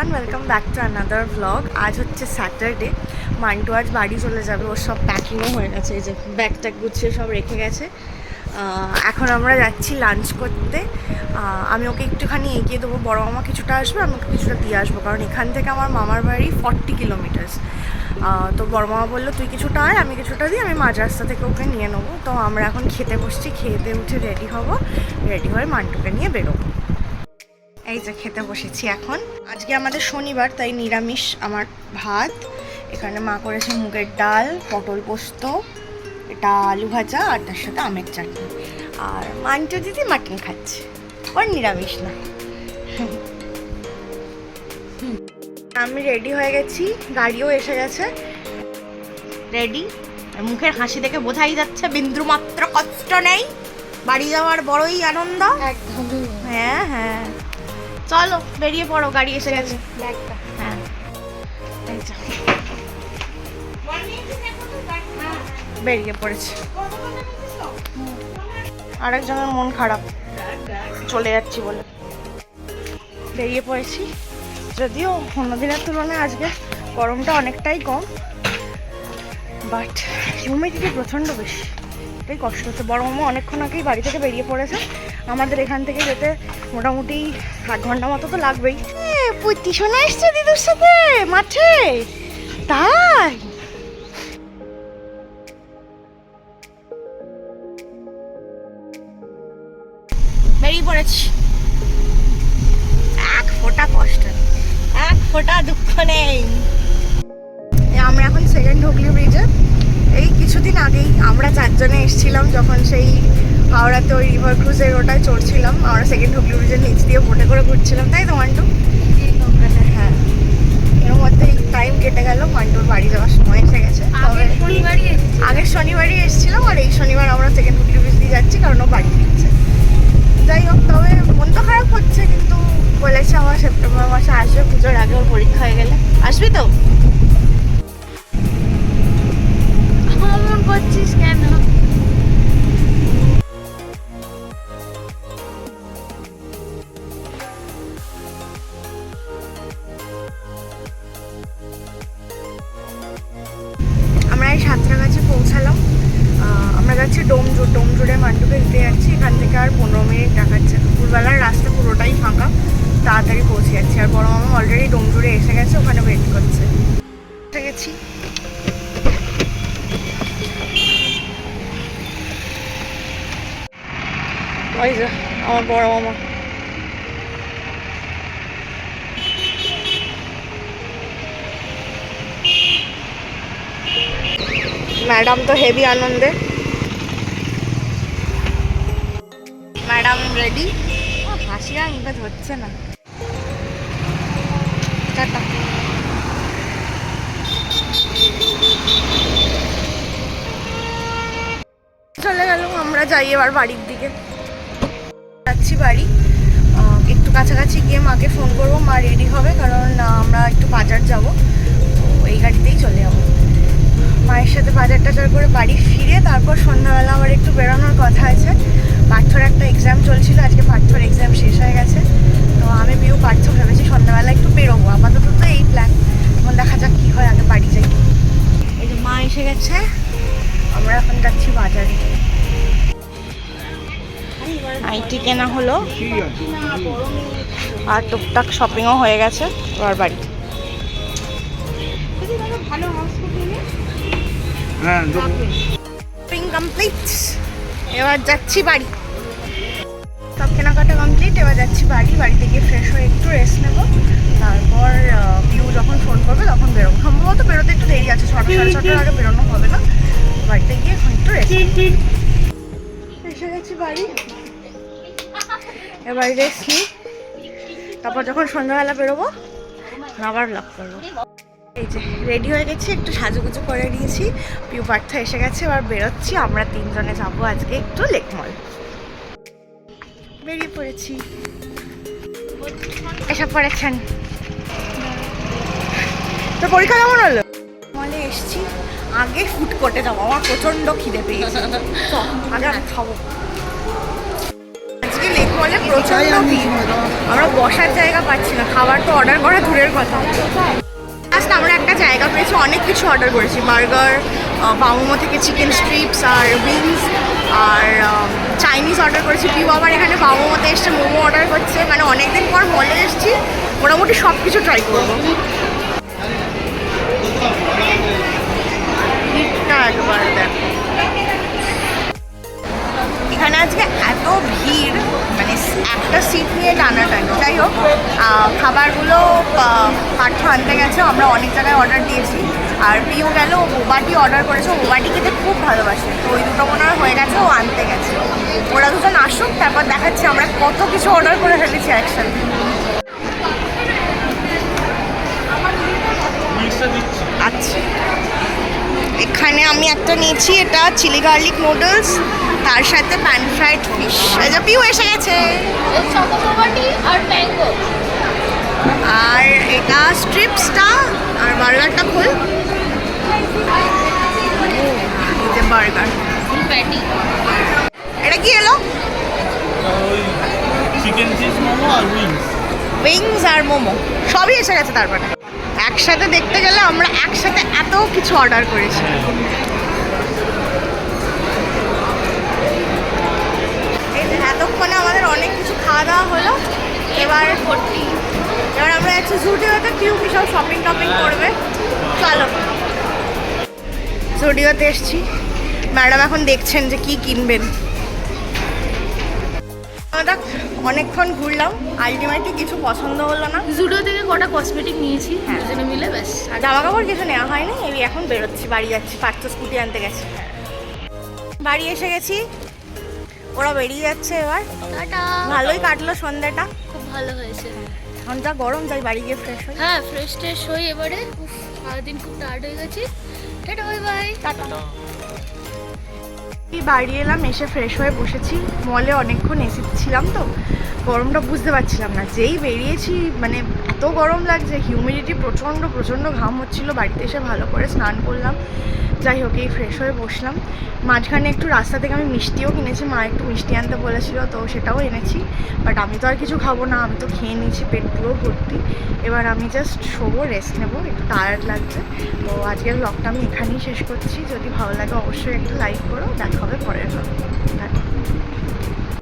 Everyone welcome back to another blog আজ হচ্ছে Saturday Mantoux আজ বাড়ি চলে যাবে, ওর সব প্যাকিংও হয়ে গেছে, এই যে ব্যাগ ট্যাগ গুছিয়ে সব রেখে গেছে। এখন আমরা যাচ্ছি লাঞ্চ করতে। আমি ওকে একটুখানি এগিয়ে দেবো। বড় মামা কিছুটা আসবে, আমি ওকে কিছুটা দিয়ে আসব, কারণ এখান থেকে আমার মামার বাড়ি ফর্টি কিলোমিটার্স তো বড় মামা বলল, তুই কিছুটা আয়, আমি কিছুটা দিই, আমি মাঝ রাস্তা থেকে ওকে নিয়ে নেব। তো আমরা এখন খেতে বসছি খেতে উঠে রেডি হব। রেডি হয়ে মান্টুকে নিয়ে বেরোবো। এই যে খেতে বসেছি এখন। আজকে আমাদের শনিবার তাই নিরামিষ আমার ভাত। এখানে মা করেছে মুগের ডাল পটল পোস্ত এটা আলু ভাজা আর তার সাথে আমের চাটনি। আর মান্টু দিদি মাটন খাচ্ছে। ওর নিরামিষ না। আমি রেডি হয়ে গেছি গাড়িও এসে গেছে। রেডি? মুখের হাসি দেখে বোঝাই যাচ্ছে বিন্দু মাত্র কষ্ট নেই। বাড়ি যাওয়ার বড়ই আনন্দ। একদমই হ্যাঁ হ্যাঁ। চলো বেরিয়ে পড়ো গাড়ি এসে গেছে। ব্যাগটা। হ্যাঁ। বেরিয়ে পড়েছে। আরেকজনের মন খারাপ। চলে যাচ্ছি বলে। বেরিয়ে পড়েছি। যদিও অন্য দিনের তুলনায় আজকে গরমটা অনেকটাই কম বাট হিউমিডিটি প্রচণ্ড বেশি। এটাই কষ্ট হচ্ছে। বড় মামা অনেকক্ষণ আগেই বাড়ি থেকে বেরিয়ে পড়েছে। আমাদের এখান থেকে যেতে মোটামুটি আট ঘণ্টা মতো তো লাগবেই। পুতি শোনা এসছে দিদুর সাথে? মাঠে? তাই? বেরিয়ে পড়েছি। এক ফোঁটা কষ্ট নেই। এক ফোঁটা দুঃখ নেই। আমরা এখন সেকেন্ড হুগলি ব্রিজে এই কিছুদিন আগেই আমরা চারজনে এসেছিলাম যখন সেই হাওড়াতে ওই রিভার ক্রুজের ওটায় চড়ছিলাম আমরা সেকেন্ড হুগলি ব্রিজের নিচ দিয়ে বোটে করে ঘুরছিলাম। তাই তো মান্টু? হ্যাঁ। এর মধ্যেই টাইম কেটে গেল মান্টুর বাড়ি যাওয়ার সময় এসে গেছে। আগের শনিবারই এসেছি। এসেছিলাম আর এই শনিবার আমরা সেকেন্ড হুগলি ব্রিজ দিয়ে যাচ্ছি কারণ ও বাড়ি ফিরছে। যাই হোক তবে মন তো খারাপ হচ্ছে কিন্তু বলেছে আমার সেপ্টেম্বর মাসে আসবে পুজোর আগে ওর পরীক্ষা হয়ে গেলে। আসবি তো? অমন করছিস কেন? ডোমজুরে মান্ডুকে দিতে যাচ্ছি, এখান থেকে আর পনেরো মিনিট দেখাচ্ছে দুপুরবেলার রাস্তা পুরোটাই ফাঁকা, তাড়াতাড়ি পৌঁছে যাচ্ছি। আর বড় মামা অলরেডি ডোমজুরে এসে গেছে, ওখানে ওয়েট করছে। গেছি। ওই যে, আমার বড় মামা। ম্যাডাম তো হেভি আনন্দে ম্যাডাম রেডি? হাসি আর মুখে ধরছে না। টাটা। চলে গেল আমরা যাই এবার বাড়ির দিকে। যাচ্ছি বাড়ি। একটু কাছাকাছি গিয়ে মাকে ফোন করব, মা রেডি হবে, কারণ আমরা একটু বাজার যাব। এই গাড়িতেই চলে যাব। মায়ের সাথে বাজার টাজার করে বাড়ি ফিরে, তারপর সন্ধ্যাবেলা আমার একটু বেরোনোর কথা আছে। পার্থর একটা এক্সাম চলছিল আজকে পার্থর এক্সাম শেষ হয়ে গেছে। তো আমি বিউ পার্থ ভেবেছি সন্ধ্যাবেলা একটু বেরোবো। আপাতত তো এই প্ল্যান এখন দেখা যাক কী হয় আগে বাড়ি যাই। এই যে মা এসে গেছে। আমরা এখন যাচ্ছি বাজারে। আইটি কেনা হলো। আর টুকটাক শপিংও হয়ে গেছে। এবার বাড়ি। হ্যাঁ শপিং কমপ্লিট এবার যাচ্ছি বাড়ি। সব কেনাকাটা কমপ্লিট এবার যাচ্ছি বাড়ি। বাড়িতে গিয়ে ফ্রেশ হয়ে একটু রেস্ট নেব। তারপর ভিউ যখন ফোন করবে, তখন বেরোবো। সম্ভবত বেরোতে একটু দেরি আছে, ছটা, সাড়ে ছটার আগে বেরোনো হবে না। বাড়িতে গিয়ে এখন একটু রেস্ট এসে গেছি বাড়ি। এবার রেস্ট নিই। তারপর যখন সন্ধ্যাবেলা বেরোবো আবার লক করব। এই যে রেডি হয়ে গেছি, একটু সাজুগুজু করে নিয়েছি। পিউ পার্থ এসে গেছে, এবার বেরোচ্ছি। আমরা তিনজনে যাব আজকে একটু লেকমল বেরিয়ে পড়েছি। এসব পড়েছেন তো পরীক্ষা কেমন হলো? মলে এসছি আগে ফুড কোর্টে যাব। আমার প্রচণ্ড খিদে পেয়েছে। চ, আগে আমি খাব। আজকে লেকমল মলে প্রচণ্ড ভিড়। আমরা বসার জায়গা পাচ্ছি না। খাবার তো অর্ডার করা দূরের কথা। লাস্ট আমরা একটা জায়গা পেয়েছি অনেক কিছু অর্ডার করেছি। বার্গার বামুমো থেকে চিকেন স্ট্রিপস আর উইংস আর চাইনিজ অর্ডার করেছি। পিউ আবার এখানে বামুমোতে এসছে মোমো অর্ডার করছে। মানে অনেকদিন পর মলে এসেছি, মোটামুটি সব কিছু ট্রাই করব একবার এখানে আজকে এত ভিড় মানে একটা সিট নিয়ে টানাটানি। যাই হোক খাবারগুলো আহ, আনতে গেছে আমরা অনেক জায়গায় অর্ডার দিয়েছি। আর পিও গেল ও বোবাটি অর্ডার করেছে ও বোবাটি খেতে খুব ভালোবাসে। তো ওই দুটো মনে হয় হয়ে গেছে ও আনতে গেছে। ওরা দুজন আসুক তারপর দেখাচ্ছি আমরা কত কিছু অর্ডার করে ফেলেছি একসাথে। আচ্ছা। এখানে আমি একটা নিয়েছি এটা চিলি গার্লিক নুডলস তার সাথে প্যান ফ্রাইড ফিশ পিউ এসে গেছে। আর এটা স্ট্রিপসটা আর বার্গারটা খোল। বার্গার ফুল এটা কি এলো? চিকেন চিজ মোমো আর উইংস উইংস আর মোমো সবই এসে গেছে তারপরে একসাথে দেখতে গেলে আমরা একসাথে এত কিছু অর্ডার করেছি। এতক্ষণে আমাদের অনেক কিছু খাওয়া দাওয়া হলো এবার ভর্তি। আমরা যাচ্ছি জুডিওতে কেউ সব শপিং টপিং করবে। চলো। জুডিওতে এসছি। ম্যাডাম এখন দেখছেন যে কি কিনবেন। অনেকক্ষণ ঘুরলাম আলটিমেটলি কিছু পছন্দ হলো না। জুডিও থেকে কটা কসমেটিক নিয়েছি হ্যাঁ। দুজনে মিলে ব্যাস আর জামা কাপড় কিছু নেওয়া হয়নি এই এখন বেরোচ্ছি বাড়ি যাচ্ছি পার্থ স্কুটি আনতে গেছে। বাড়ি এসে গেছি ওরা বেরিয়ে যাচ্ছে এবার। ভালোই কাটলো সন্ধ্যাটা। ভালো হয়েছে। এখন যা গরম যাই বাড়ি গিয়ে ফ্রেশ হই। হ্যাঁ ফ্রেশ ট্রেশ হই এবারে। সারাদিন খুব টায়ার্ড হয়ে গেছি। Tata bye bye tata. বাড়ি এলাম এসে ফ্রেশ হয়ে বসেছি। মলে অনেকক্ষণ এসি ছিলাম তো। গরমটা বুঝতে পারছিলাম না। যেই বেরিয়েছি মানে এত গরম লাগছে হিউমিডিটি প্রচণ্ড প্রচণ্ড ঘাম হচ্ছিল। বাড়িতে এসে ভালো করে স্নান করলাম। যাই হোক, এই ফ্রেশ হয়ে বসলাম। মাঝখানে একটু রাস্তা থেকে আমি মিষ্টিও কিনেছি, মা একটু মিষ্টি আনতে বলেছিল, তো সেটাও এনেছি। বাট আমি তো আর কিছু খাব না, আমি তো খেয়ে নিয়েছি পেট পুরো ভর্তি। এবার আমি জাস্ট শোবো রেস্ট নেব, একটু টায়ার্ড লাগছে তো আজকের ব্লগটা আমি এখানেই শেষ করছি। যদি ভালো লাগে অবশ্যই একটু লাইক করো, দেখা হবে পরের ব্লগ